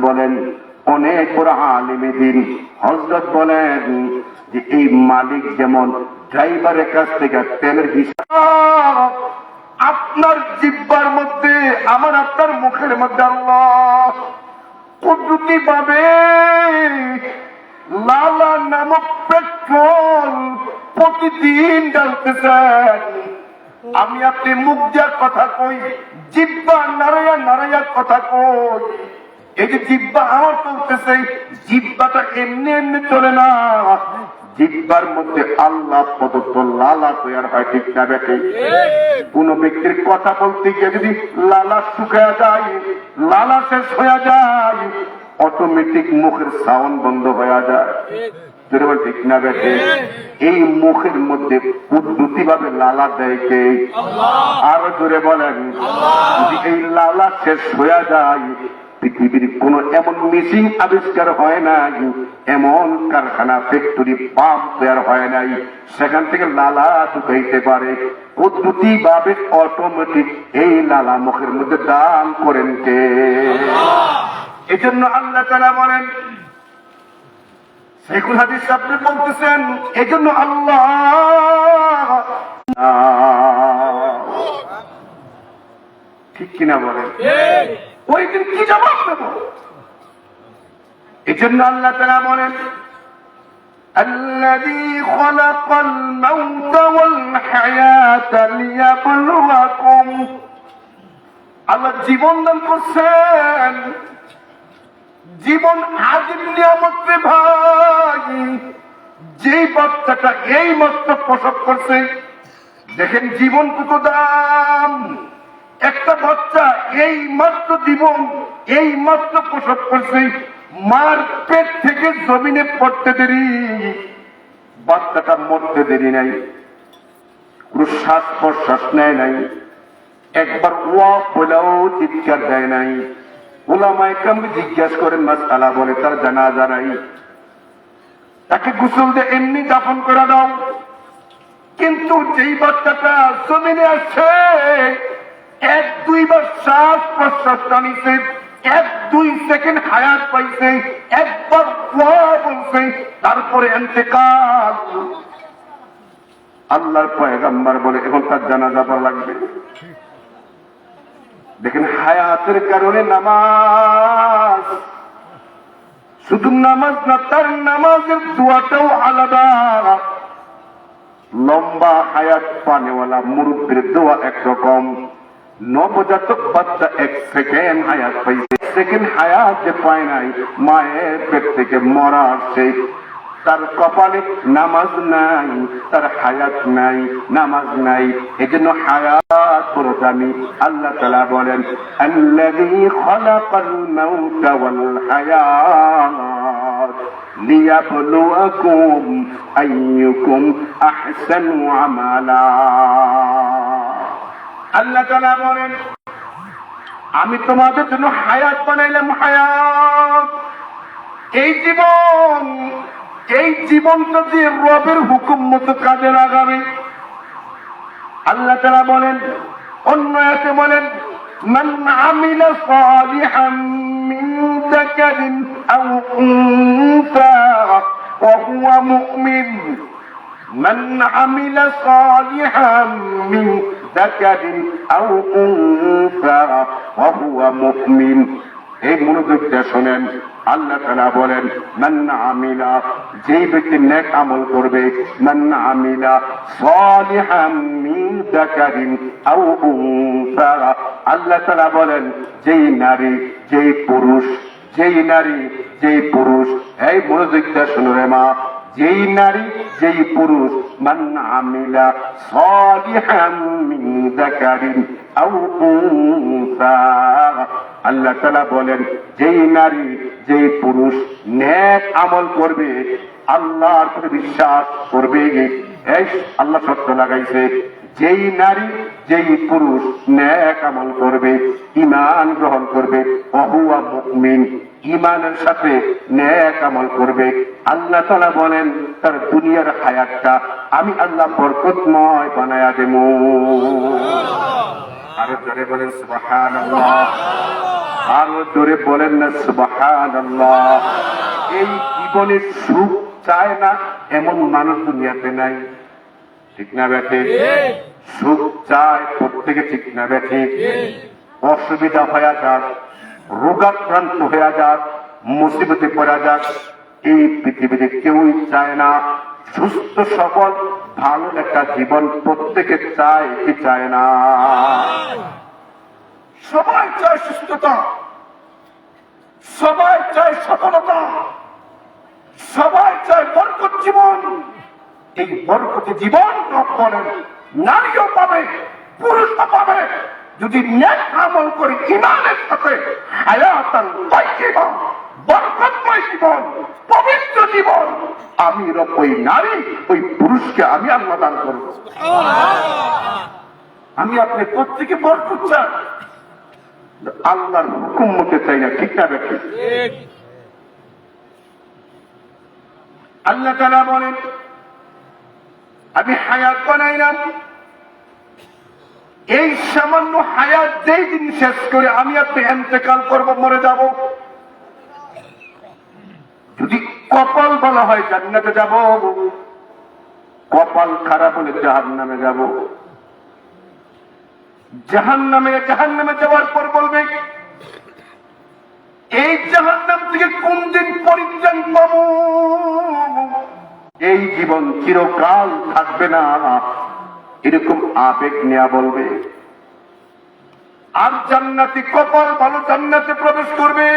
বলেন, অনেক বড় হজরত বলেন যে, এই মালিক যেমন ড্রাইভারের কাছ থেকে তেলের হিসাব, আপনার জিব্বার মধ্যে আমার আপনার মুখের মধ্যে আল্লাহ ভাবে লালা নামক পেট্রোল প্রতিদিন ডালতেছেন আমি আপনি মুখ দেওয়ার কথা কই, জিব্বা নারায়া নারায়া কথা কই। এই যে জিব্বা আমার চলতেছে, জিব্বাটা এমনি এমনি চলে না। জিব্বার মধ্যে আল্লাহ প্রদত্ত লালা তৈরি হয় ঠিক না বেটে? কোন ব্যক্তির কথা বলতে গিয়ে যদি লালা শুকায়া যায় লালা শেষ হয়ে যায় অটোমেটিক মুখের সাউন্ড বন্ধ হয়ে যায়। ঠিক। না বেটে? এই মুখের মধ্যে পদ্ধতি ভাবে লালা দেয় কে? আরও জোরে বলেন। যদি এই লালা শেষ হয়ে যায় পৃথিবীর কোন এমন মেশিন আবিষ্কার হয় নাই, এমন কারখানা ফ্যাক্টরি পাম্প তৈরি হয় নাই। সেখান থেকে লালা ঢুকাইতে পারে। পদ্ধতি ভাবে অটোমেটিক এই লালা মুখের মধ্যে দান করেন কে? এই জন্য আল্লাহ তালা বলেন, শেখুল হাদিস আপনি বলতেছেন এই জন্য আল্লাহ ঠিক কিনা বলেন? ওই দিন কি জবাব দেব এই জন্য আল্লাহ তারা বলেন الذي خلق الموت والحياة ليبلوكم আল্লাহ জীবন দান করছেন জীবন আজিম নিয়ামত রে ভাই যে বাচ্চাটা এই মাত্র প্রসব করছে দেখেন জীবন কত দাম একটা বাচ্চা এই মাত্র জীবন এই মাত্র প্রসব করছে, মার পেট থেকে জমিনে পড়তে দেরি, বাচ্চাটা মরতে দেরি নাই, কোন শ্বাস প্রশ্বাস নেয় নাই, একবার ওয়া বলেও চিৎকার দেয় নাই। ওলামায় কামকে জিজ্ঞাসা করেন মাস আলা বলে, তার জানা নাই। তাকে গুসল দিয়ে এমনি দাফন করে দাও। কিন্তু যেই বাচ্চাটা জমিনে আসছে এক দুইবার শ্বাস প্রশ্বাস টানিছে, এক দুই সেকেন্ড হায়াত পাইছে, একবার ওয়া বলছে, তারপরে এতেকাল আল্লাহর পয়গাম্বার বলে, এখন তার জানাজা পড়া লাগবে। দেখেন, হায়াতের কারণে নামাজ, শুধু নামাজ না, তার নামাজের দোয়াটাও আলাদা। লম্বা হায়াত পানেওয়ালা মুরব্বীর দোয়া একরকম। নবজাতক বাচ্চা এক সেকেন্ড হায়াত পাইছে সেকেন্ড হায়াত যে পায় নাই, মায়ের পেট থেকে মরার সেই তার কপালে নামাজ নাই, তার হায়াত নাই, নামাজ নাই। এই জন্য হায়াত বড় দামি আল্লাহ তালা বলেন, আল্লাযী খালাকাল মাউতা ওয়াল হায়াত লিয়াবলুয়াকুম আইয়ুকুম আহসানু আমালা। আল্লাহ তালা বলেন আমি তোমাদের জন্য হায়াত বানাইলাম হায়াত এই জীবন এই জীবনটা যে রবের হুকুম মতো কাজে লাগাবে আল্লাহ তারা বলেন অন্য এতে বলেন من عمل صالحا من ذكر أو أنثى وهو مؤمن من عمل صالحا من ذكر أو أنثى وهو مؤمن এই মনোযোগটা শোনেন আল্লাহ তালা বলেন মান্না আমিলা যে ব্যক্তি নেক আমল করবে মান্না আমিলা সালিহাম মিন যাকারিন আও উনসা আল্লাহ তালা বলেন যেই নারী যেই পুরুষ যেই নারী যেই পুরুষ এই মনোযোগটা শুনো রে মা যেই নারী, যেই পুরুষ আমিলা আল্লাহ তাআলা বলেন, যেই নারী, যেই পুরুষ নেক আমল করবে, আল্লাহর প্রতি বিশ্বাস করবে আল্লাহ সত্য লাগাইছে, যেই নারী, যেই পুরুষ ন্যাক আমল করবে ইমান গ্রহণ করবে অহুয়া মুমিন। ইমানের সাথে ন্যায় আমল করবে। আল্লাহ তালা বলেন তার দুনিয়ার হায়াতটা আমি আল্লাহ বরকতময় বানায়া দেব। আরও জোরে বলেন সুবাহান আরও জোরে বলেন না সুবাহান এই জীবনের সুখ চায় না এমন মানুষ দুনিয়াতে নাই। ঠিক না ব্যাঠে সুখ চায় প্রত্যেকে ঠিক না ব্যাঠে অসুবিধা হয়ে যাক। রোগাক্রান্ত হয়ে যাক, মুসিবতে পড়া যাক, এই পৃথিবীতে কেউই চায় না। সুস্থ সবল, ভালো একটা জীবন প্রত্যেকে চায়, কি চায় না? সবাই চায় সুস্থতা। সবাই চায় সফলতা। সবাই চায় বরকত জীবন। এই বরকতি জীবন বলেন, নারীও পাবে, পুরুষও পাবে। যদি আমল করে ইমানের সাথে জীবন বরকতময় জীবন পবিত্র জীবন আমি ওই নারী ওই পুরুষকে আমি আল্লাহ দান করব। আমি আপনি প্রত্যেকে বরকত চাই। আল্লাহর হুকুম মতে চাই না ঠিক না ব্যক্তি আল্লাহ বলেন আমি হায়াত বানাইলাম এই সামান্য হায়াত যেই দিন শেষ করে আমি আপনি এন্তেকাল করব, মরে যাব। যদি কপাল বলা হয়, জান্নাতে যাব। কপাল খারাপ হলে জাহান নামে যাব। জাহান নামে জাহান নামে যাওয়ার পর বলবে, এই জাহান নাম থেকে কোন দিন পরিত্রাণ পাবো? এই জীবন চিরকাল থাকবে না। এরকম আবেগ নেয়া বলবে। আর জান্নাতি কপাল ভালো জান্নাতে প্রবেশ করবে।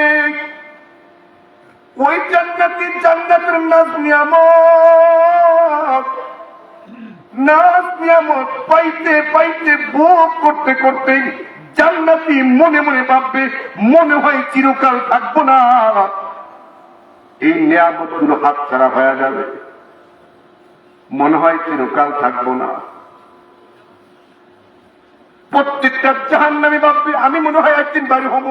ওই জান্নাতি জান্নাতের নাজ নিয়ামত নাজ নিয়ামত পাইতে পাইতে ভোগ করতে করতে জান্নাতি মনে মনে ভাববে, মনে হয় চিরকাল থাকব না। এই নিয়ামতগুলো হাত ছাড়া হয়ে যাবে। মনে হয় চিরকাল থাকব না। প্রত্যেকটা জাহান নামে ভাববে আমি মনে হয় একদিন বাড়ি হব।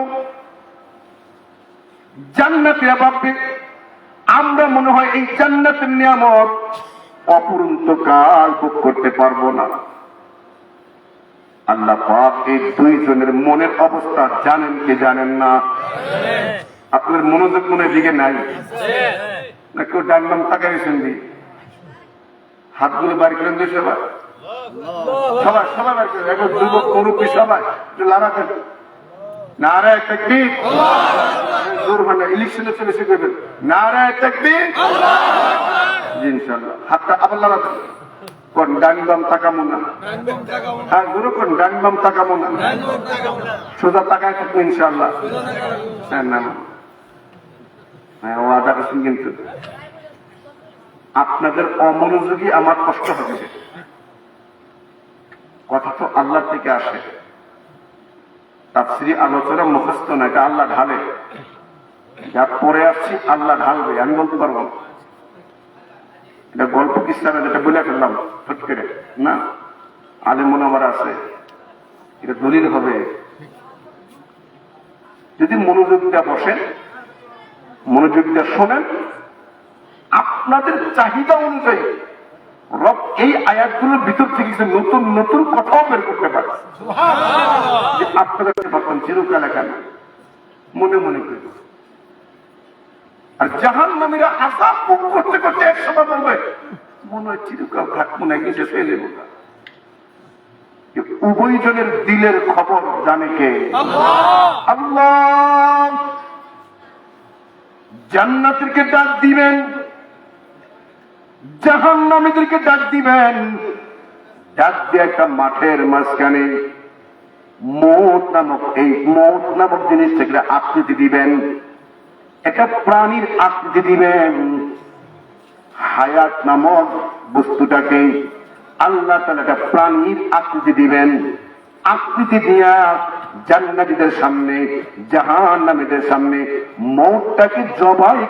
জান্নাতিরা ভাববে আমরা মনে হয় এই জান্নাতের নিয়ামত অপুরন্ত কাল ভোগ করতে পারব না। আল্লাহ পাক এই দুইজনের মনের অবস্থা জানেন কি জানেন না? আপনার মনোযোগ মনের দিকে নাই? না, কেউ ডাকলাম তাকাইছেন দি হাতগুলো বাড়ি করেন দুই সবাই আবার না। হ্যাঁ গুরু কোন সোজা ইনশাল্লাহ হ্যাঁ না হ্যাঁ কিন্তু। আপনাদের অমনোযোগী আমার কষ্ট হচ্ছে কথা তো আল্লাহ থেকে আসে। তাফসিরি আলোচনা মুখস্থ না, এটা আল্লাহ ঢালে। যা পরে আসছি, আল্লাহ ঢালবে, আমি বলতে পারব এটা গল্প কিস্তানে যেটা বলে ফেললাম ফট করে না আলে মনোবার আছে, এটা দলিল হবে। যদি মনোযোগ দিয়ে বসেন মনোযোগ শোনেন, আপনাদের চাহিদা অনুযায়ী রব এই আয়াতগুলোর ভিতর থেকে কিছু নতুন নতুন কথাও বের করতে পারে। যে ভাববেন চিরকাল এখানে মনে মনে করে। আর জাহান নামীরা আশা ভোগ করতে করতে এক সময় বলবে মনে হয় চিরকাল থাকব না কিছু ফেলে না। উভয় জনের দিলের খবর জানে কে? আল্লাহ। জান্নাতিরকে ডাক দিবেন। জাহান নামীদেরকে ডাক দিবেন। ডাক দিয়ে একটা মাঠের মাঝখানে মৌত নামক এই মৌত নামক জিনিস থেকে আকৃতি দিবেন। একটা প্রাণীর আকৃতি দিবেন। হায়াত নামক বস্তুটাকে আল্লাহ তালা একটা প্রাণীর আকৃতি দিবেন। আকৃতি দিয়া জান্নাতীদের সামনে জাহান নামীদের সামনে মৌতটাকে জবাই